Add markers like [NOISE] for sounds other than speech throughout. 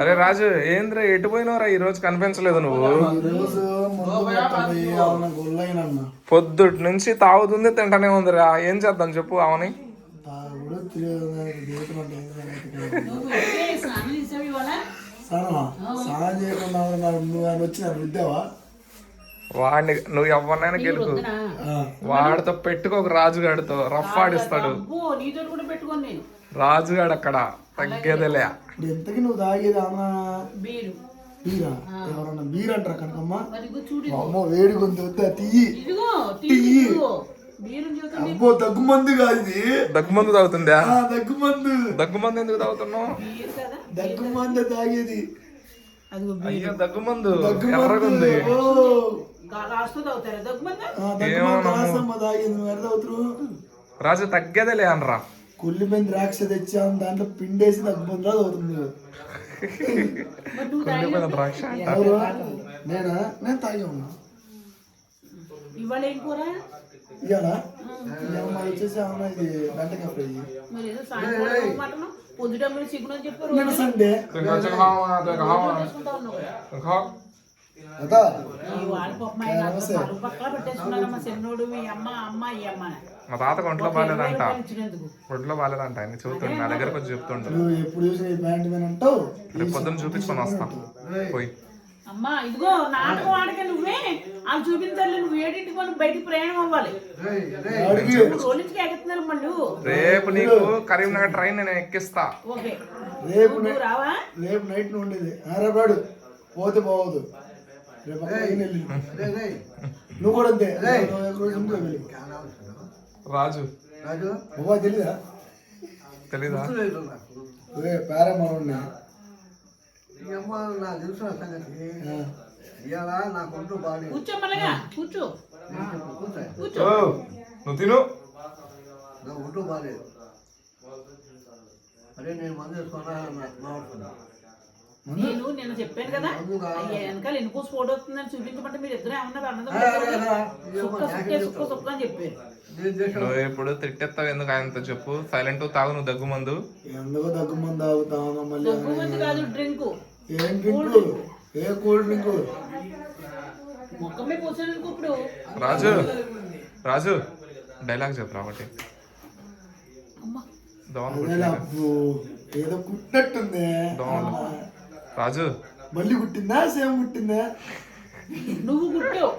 అరే రాజు ఏంద్రా ఎటు పోయినవరా? ఈ రోజు కనిపించలేదు నువ్వు. పొద్దుటి నుంచి తాగుతుంది తింటానే ఉందిరా. ఏం చేద్దాం చెప్పు అవని? వాడిని నువ్వు ఎవరినైనా గెలుపు. వాడితో పెట్టుకోక రాజుగాడితో. రఫ్ ఆడిస్తాడు. రాజుగాడు అక్కడ తగ్గేదేలే. ఇప్పుడు ఎంతకి నువ్వు తాగేది అన్న బీరు. బీరా? ఎవరన్నా బీర్ అంటారా కనకమ్మ అమ్మో వేడి కొంత వద్దా? తీయి చూస్తుంది అబ్బో దగ్గుమంది కాదు ఇది. దగ్గుమందు తాగుతుందా? ఆ, దగ్గుమందు. దగ్గుమందు ఎందుకు తాగుతున్నావు? దగ్గుమంది తాగేది. అదిగో అయ్యో దగ్గుమందు. దగ్గుమందు. ఎర్రగుంది. రాజు తగ్గేదేలే అనరా. కుళ్ళిపోయిన ద్రాక్ష తెచ్చాం దాంట్లో పిండేసి దగ్గుమంది రా అవుతుంది మరి నువ్వు కుళ్ళిపోయిన ద్రాక్ష? ఎవరు? నేనా? నేను తాగి ఉన్నా. ఇవాళ ఏం కూర? ఇవాళ ఇవాళ మరి వచ్చేసి అవునా ఇది బెండకాయ ఫ్రై. పొద్దుట మీరు చికెన్ అని చెప్పారు. సండే. కదా. మీ అమ్మ అమ్మ ఈ అమ్మ. అని. మా తాత ఒంట్లో బాగాలేదంట. ఒంట్లో బాగాలేదంట ఆయన చెబుతుండు. నా దగ్గరకు వచ్చి చెప్తుండు. నువ్వు ఎప్పుడు చూసిన ఈ ప్యాంట్ మీద అంటావు? రేపు పొద్దున్న చూపించుకొని వస్తా. పోయి అమ్మా ఇదిగో నాటకం ఆడక నువ్వే. వాళ్ళు చూపించాలి నువ్వు ఏడింటికి మనం బయటికి ప్రయాణం అవ్వాలి. అడిగి. రోజు నుంచి ఎగుతున్నారు మళ్ళు. రేపు నీకు కరీంనగర్ ట్రైన్ నేను ఎక్కిస్తా. ఓకే. రేపు నువ్వు రావా? రేపు నైట్ నువ్వు ఉండేది. ఆరాబాడు పోతే పోవద్దు రేపు అక్కడ ఏం వెళ్ళి నువ్వు కూడా అంతే రోజు. రాజు? బాబా తెలీదా? తెలీదా? ఒరే పారా మనోడిని నాకు. తెలుసు సంగతి. ఇవాళ నా కొంటూ బాగా కూర్చో మళ్ళగా కూర్చో. కూర్చో. నువ్వు తిను. నా ఒంటూ బాగాలేదు. అరే నేను మందు వేసుకున్నా మాట్లాడుతున్నా నేను నిన్న చెప్పాను కదా. వెనకాల ఎన్ని ఫోటో వస్తుందని చూపించమంటే మీరు ఇద్దరు సుక్క సుక్కే అని చెప్పారు. నువ్వు ఇప్పుడు తిట్టేస్తావు ఎందుకు ఆయనతో చెప్పు? సైలెంట్ తాగు నువ్వు దగ్గు మందు. ఎందుకో దగ్గు మంది తాగుతామా మళ్ళీ దగ్గు మంది కాదు డ్రింక్. ఏం డ్రింక్? ఏ కూల్ డ్రింక్? మొక్కమే ఇప్పుడు. రాజు రాజు డైలాగ్ చెప్పు రాబట్టి అమ్మ. దోమ అదేలా అబ్బో, ఏదో కుట్టినట్టుంది. దోమలు. రాజు. మళ్ళీ కుట్టిందా? సేమ్ కుట్టిందా? నువ్వు కుట్టావు.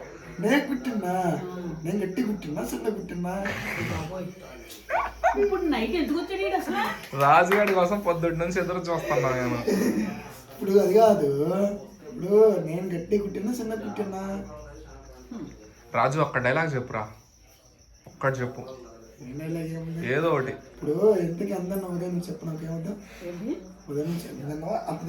నేను కుట్టినా నేను గట్టి కుట్టినా చిన్న కుట్టినా బాబోయ్. ఇప్పుడు నైట్ ఎందుకు వచ్చాడు అసలు? రాజుగాడి కోసం పొద్దుటి నుంచి ఎదురు చూస్తున్నా నేను. ఇప్పుడు అది కాదు. ఇప్పుడు నేను గట్టి కుట్టినా చిన్న కుట్టినా? రాజు ఒక్క డైలాగ్ చెప్పురా ఒక్కటి చెప్పు. ఏదో ఒకటి. ఇప్పుడు ఎంతకి అందరిని ఉదయం నుంచి చెప్పు నాకు ఏమవుతా ఉదయం నుంచి ఎంత తిన్నావా? అంత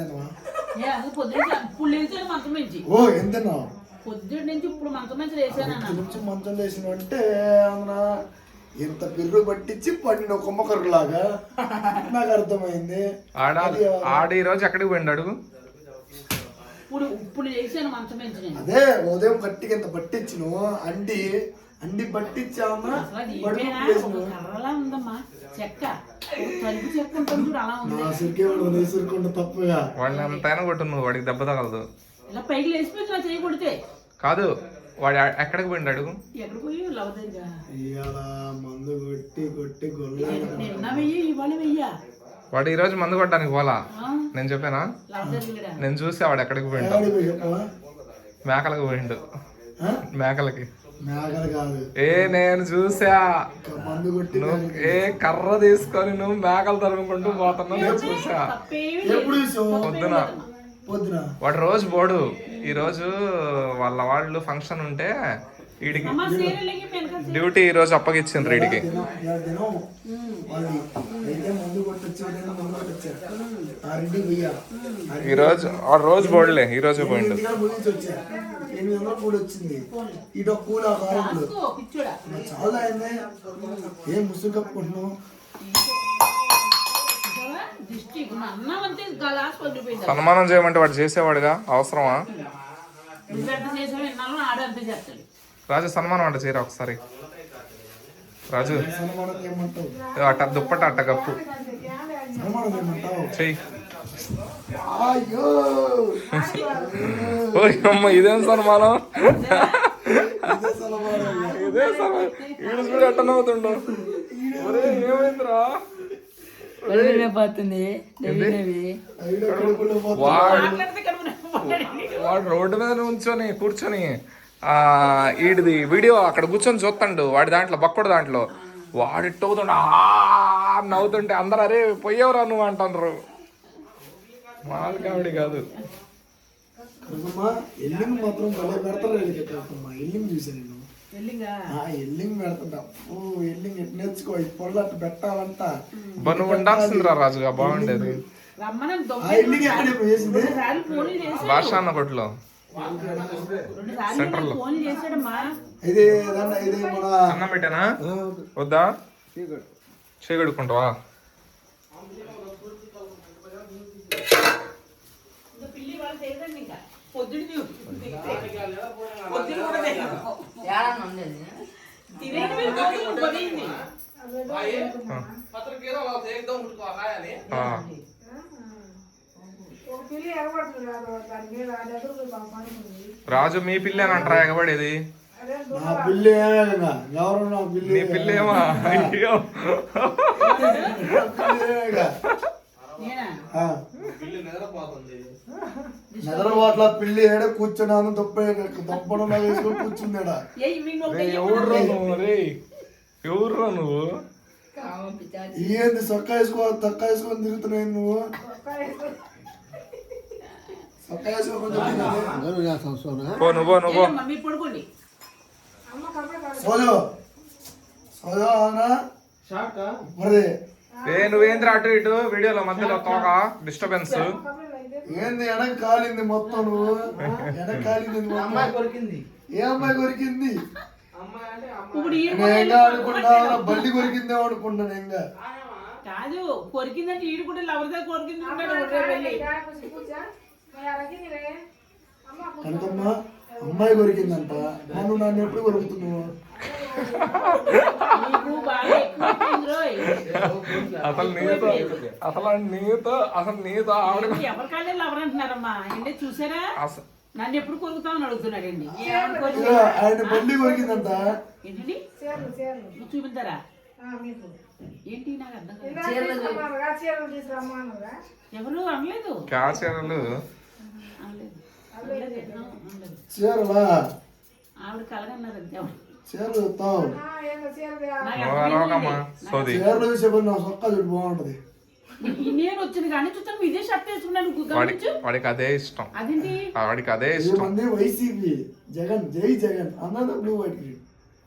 ఓ ఎంత తిన్నావు? పొద్దున్న నుంచి ఇప్పుడు మంచం నుంచి మంచం లేచిన అంటే అవునా ఇంత పిర్రు పట్టించి పండిన కొమ్మకర్రు లాగా నాకు అర్థమైంది. ఆడ ఆడ ఈ రోజు ఎక్కడికి పోయిండు అడుగు ఇప్పుడు ఇప్పుడు లేచాను మంచం అదే ఉదయం గట్టిగా ఇంత పట్టించును అండి అండి పట్టించామా? కర్రలా ఉందమ్మా చెక్క. ఒక తలుపు చెక్క ఉంటుంది చూడు అలా ఉంది. నా సురికే వాడు నేసురుకుండా తప్పుగా. వాడిని అంతైనా కొట్టు నువ్వు వాడికి దెబ్బ తగలదు. ఇలా పైకి లేచిపోయి ఇలా చేయి కొడితే. కాదు వాడు ఎక్కడికి పోయిండు అడుగు? ఎక్కడ పోయి లవ్ దగ్గర ఇవాళ మందు కొట్టి కొట్టి గొల్ల నిన్న వెయ్యి ఇవాళ వెయ్యా? వాడు ఈ రోజు మందు కొట్టడానికి పోలా నేను చెప్పానా? నేను చూసి వాడు ఎక్కడికి పోయిండు? మేకలకు పోయిండు. ఆ? మేకలకి. ఏ నేను చూసా. ఏ కర్ర తీసుకొని నువ్వు మేకలు తరుముకుంటూ పోతున్నావు నేను చూసా. పొద్దున. పొద్దున. వాడు రోజు పోడు. ఈ రోజు వాళ్ళ వాళ్ళు ఫంక్షన్ ఉంటే వీడికి డ్యూటీ ఈ రోజు అప్పగిచ్చిండ్రు వీడికి ఈ రోజు వాడు రోజు పోడులే ఈ రోజు పోయిండు. ఎనిమిది వందల కూలి వచ్చింది ఇటు కూలి ఆ చాలా అయింది. ఏం ముసుగు కప్పుకుంటున్నావు? సన్మానం చేయమంటే వాడు చేసేవాడుగా? అవసరమా? రాజు సన్మానం అంట చేయరా ఒకసారి? రాజు. సన్మానం ఏమంటావు? ఏ అట్ట దుప్పట అట్ట కప్పు. చెయ్యి. అయ్యో ఓయ్ అమ్మ ఇదేం సన్మానం? ఇదే సన్మానం. ఈడు చూడు ఎట్ట నవ్వుతుండు. ఏమైందిరా. వాడు రోడ్డు మీద ఉంచొని కూర్చొని ఆ ఈడిది వీడియో అక్కడ కూర్చొని చూస్తాడు వాడి దాంట్లో బక్కడు దాంట్లో. వాడు ఇట్టవుతుండు నవ్వుతుంటే అందరు అరే పోయేవరా నువ్వు అంటారు మాల్ కామెడీ కాదు. కనకమ్మ ఎల్లింగ్ మాత్రం భలే పెడతారు కనకమ్మ ఎల్లింగ్ చూసాను నేను. వెళ్ళింగా ఆ ఎల్లింగ్ పెడతా ఓ ఎల్లింగ్ నేర్చుకో ఈ పొల్ల అట్టు పెట్టాలంట. బను ఉండాల్సిందిరా రాజుగా బాగుండేది. కొట్లో. ఇది అన్నం పెట్టానా? వద్దా? చేయగడుకుంటావా ఇంకా పిల్లి వాళ్ళు చేయదండి ఇంకా పొద్దుడు పొద్దుడు కూడా తినదు. ఏడన్నా ఉండేది తినేది మీరు రోజు మీ పిల్లి అని అంటారా? ఎగబడేది? నా పిల్లి ఏమేగా ఎవరు నా పిల్లి నీ పిల్లి ఏమా అయ్యో పిల్లేగా. నిద్రపోట్ల పిల్లి ఏడ కూర్చున్నాను దొప్ప దొప్పడం వేసుకొని కూర్చుందాడా. ఎవర్రా. నువ్వు రే ఎవర్రా నువ్వు? ఏంది సొక్క వేసుకో తక్క వేసుకొని తిరుగుతున్నాయి నువ్వు? సొక్క వేసుకోకుండా సోజో సోజో అవునా? నువ్వేంద్రా అటు ఇటు? వీడియోలో మధ్యలో తోక డిస్టర్బెన్స్ ఏంది వెనక కాలింది మొత్తం. నువ్వు వెనక కాలింది అమ్మాయి కొరికింది? ఏ అమ్మాయి. కొరికింది నేను అనుకున్నా బల్లి కొరికిందేమో అనుకున్నాను ఇంకా. కాదు కొరికిందంటే ఈడు కూడా లవరిగా కొరికింది కనకమ్మ అమ్మాయి కొరికిందంట. నన్ను నన్ను ఎప్పుడు కొరుకుతున్నావు? అసలు నీతో అసలు నీతో అసలు నీతో ఆవిడ ఎవరి కాళ్ళే చూసారా? నన్ను ఎప్పుడు కొరుకుతామని అడుగుతున్నాడండి ఆయన బల్లి కొరికిందంట. ఏంటండి? చూపించారా? ఏంటి నాకు అర్థం ఎవరు? అనలేదు. క్యాచర్లు అనలేదు. అనలేదు, అనలేదు. చీరలా? ఆవిడ కలగన్నారు అంతే. చీరలు చెప్తావు చీరలు చెప్పండి నా సొక్క చూడు బాగుంటది ఈ నేను వచ్చిన కానీ చూస్తాను ఇదే షర్ట్ వేసుకున్నాను నువ్వు వాడి గమనించు వాడికి అదే ఇష్టం వాడికి అదే ఇష్టం మంది వైసీపీ జగన్ జై జగన్ అన్నది బ్లూ వైట్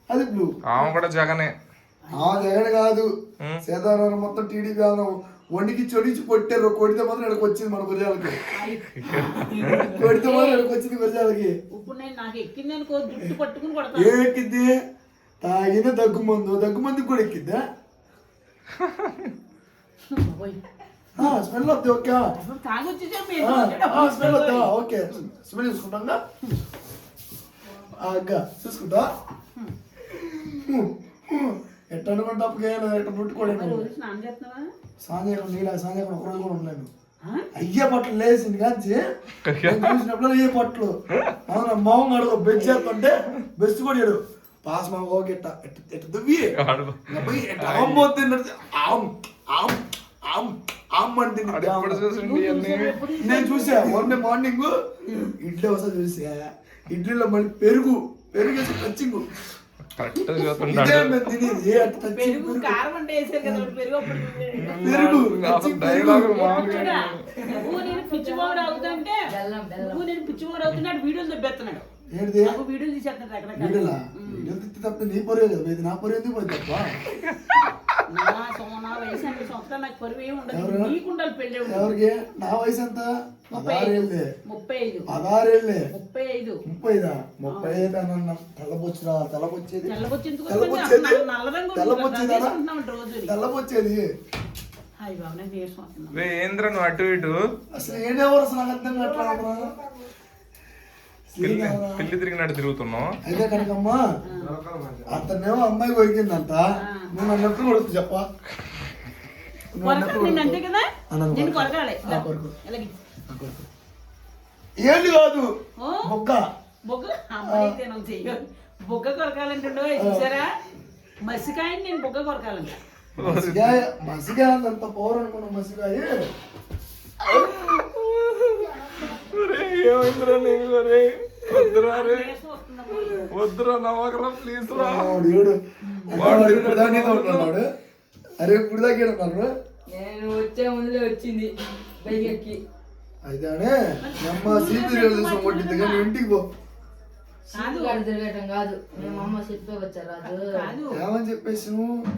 అది బ్లూ ఆమె కూడా జగనే ఆ జగన్ కాదు. సీతారామన్ మొత్తం టీడీపీ వండికి చొడిచి కొట్టారు కొడితే మాత్రం ఇక్కడికి వచ్చింది మన గురిజాలకి. [LAUGHS] కొడితే మాత్రం ఇక్కడికి వచ్చింది గురిజాలకి. ఇప్పుడు నేను నాకు ఎక్కింది అనుకో జుట్టు పట్టుకుని ఏం ఎక్కింది? తాగిన దగ్గు మందు. దగ్గు మందుకి కూడా ఎక్కిద్దా. స్మెల్ వద్దు ఓకే. స్మెల్ వద్దా? ఓకే. స్మెల్ చూసుకుంటా అగ్గ చూసుకుంటా ఎట్ట అనుకుంటా ఎట్ట ముట్టుకోలేను రోజు స్నానం చేస్తున్నావా సాయంత్రం నీళ్ళ సాయంత్రం ఒక రోజు కూడా ఉండలేను. ఆ? అయ్యే పట్లు లేచింది కాంచి చూసినప్పుడు అయ్యే. పట్లు. అవునా మామూలు అడుగు బెడ్ చేస్తుంటే బెస్ట్ కూడా పాస్ మా ఓకే ఎట్ట ఎట్ట దువ్వి? ఎట్ట ఆమ్ పోతుంది ఆమ్ ఆమ్ ఆమ్ నేను చూసా డే మార్నింగ్ ఇడ్లీ వస్తా చూసా. ఇడ్లీలో మళ్ళీ పెరుగు పెరుగు వేసి టచింగ్ వీడియోలు నాకు వీడియోలు తీసేస్తున్నాడు అక్కడ వీడియోలా? తప్పితే నీ పొరే కదా ఇది నా పొరే ఎందుకు పోయి తప్ప? నా సోనా వయసు అంటే సంవత్సరాలు నాకు పరువు ఏమి ఉండదు. ఎవరు? నీకు ఉండాలి పెళ్ళి ఉండాలి. ఎవరికి? నా వయసు ఎంత? ముప్పై పదహారేళ్ళే. ముప్పై ఐదు. పదహారేళ్ళే. ముప్పై ఐదు. ముప్పైదా? ముప్పై ఐదు అన్న తెల్లబొచ్చేది? తెల్లబొచ్చింది? తెల్లబొచ్చేది నల్ల రంగు తెల్లబొచ్చేదా రోజు తెల్లబొచ్చేది? హాయ్ బాబు నేను నీరసం వస్తున్నాను రే ఏంద్ర నువ్వు అటు ఇటు? అసలు ఏడేవారు అసలు నాకు అర్థం. పిల్లి తిరిగినట్టు తిరుగుతున్నావు. అయితే కనుకమ్మ అతనేమో అమ్మాయి కొరికిందంట నువ్వు నన్ను ఎప్పుడు కొడుకు చెప్ప? ఏంది కాదు బొగ్గ బొగ్గ కొరకాలంటుండో. చూసారా? మసికాయని నేను బొగ్గ కొరకాలంట. మసిగాయ మసిగాయ అంత పవర్ అనుకున్న మసిగాయ ఒరే, ఏమైందిరా నీకు ఒరే? వద్దురా రే. వద్దురా నవ్వకరా ప్లీజ్ రా. వాడు ఏడు వాడు ఇప్పుడు దాకా ఈత ఉంటున్నాడు అరే ఇప్పుడు దాకా ఈడ ఉన్నాడు నేను వచ్చే ముందులే వచ్చింది పైకి ఎక్కి అయితే అమ్మ సీపీ చూసాం కొట్టింది కానీ ఇంటికి పో. తిరగటం కాదు. మేము అమ్మ చెప్పే వచ్చారు కాదు. ఏమని చెప్పేసి